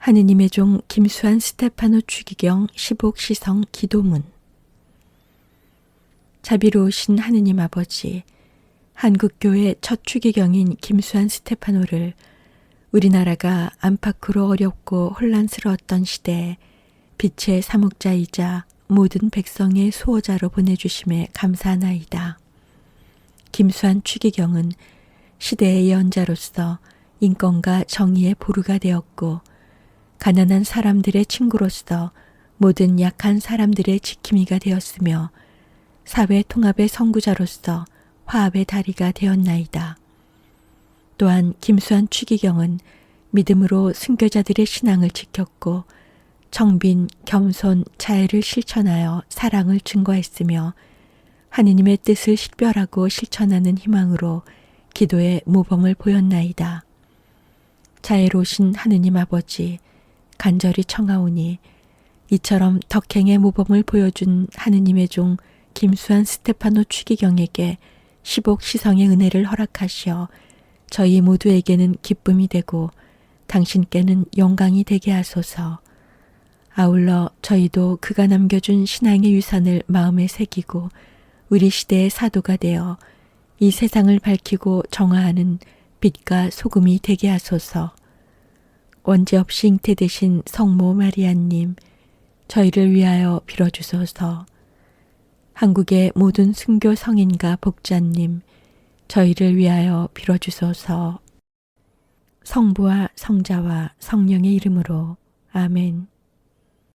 하느님의 종 김수환 스테파노 추기경 15시성 기도문 자비로우신 하느님 아버지 한국교회 첫 추기경인 김수환 스테파노를 우리나라가 안팎으로 어렵고 혼란스러웠던 시대에 빛의 사목자이자 모든 백성의 수호자로 보내주심에 감사하나이다. 김수환 추기경은 시대의 예언자로서 인권과 정의의 보루가 되었고 가난한 사람들의 친구로서 모든 약한 사람들의 지킴이가 되었으며 사회 통합의 선구자로서 화합의 다리가 되었나이다. 또한 김수환 추기경은 믿음으로 순교자들의 신앙을 지켰고 정빈, 겸손, 자애를 실천하여 사랑을 증거했으며 하느님의 뜻을 식별하고 실천하는 희망으로 기도의 모범을 보였나이다. 자애로우신 하느님 아버지, 간절히 청하오니 이처럼 덕행의 모범을 보여준 하느님의 종 김수환 스테파노 추기경에게 십옥 시성의 은혜를 허락하시어 저희 모두에게는 기쁨이 되고 당신께는 영광이 되게 하소서. 아울러 저희도 그가 남겨준 신앙의 유산을 마음에 새기고 우리 시대의 사도가 되어 이 세상을 밝히고 정화하는 빛과 소금이 되게 하소서. 원죄 없이 잉태되신 성모 마리아님, 저희를 위하여 빌어주소서. 한국의 모든 순교 성인과 복자님, 저희를 위하여 빌어주소서. 성부와 성자와 성령의 이름으로 아멘.